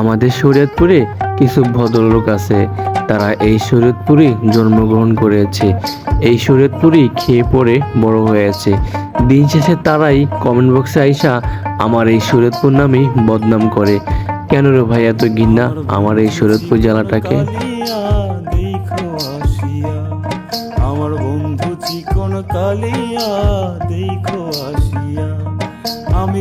আমাদের শরীয়তপুরে কিছু ভদ্রলোক আছে। তারা এই শরীয়তপুরে জন্মগ্রহণ করেছে। এই শরীয়তপুরই খেয়ে পড়ে বড় হয়েছে দিন শেষে তারাই কমেন্ট বক্সে আইসা আমার এই শরীয়তপুর নামেই বদনাম করে। কেন রে ভাই এত ঘৃণা আমার এই শরীয়তপুর জেলাটাকে? আমার বন্ধু চিকন কালিয়া, দেখো আসিয়া।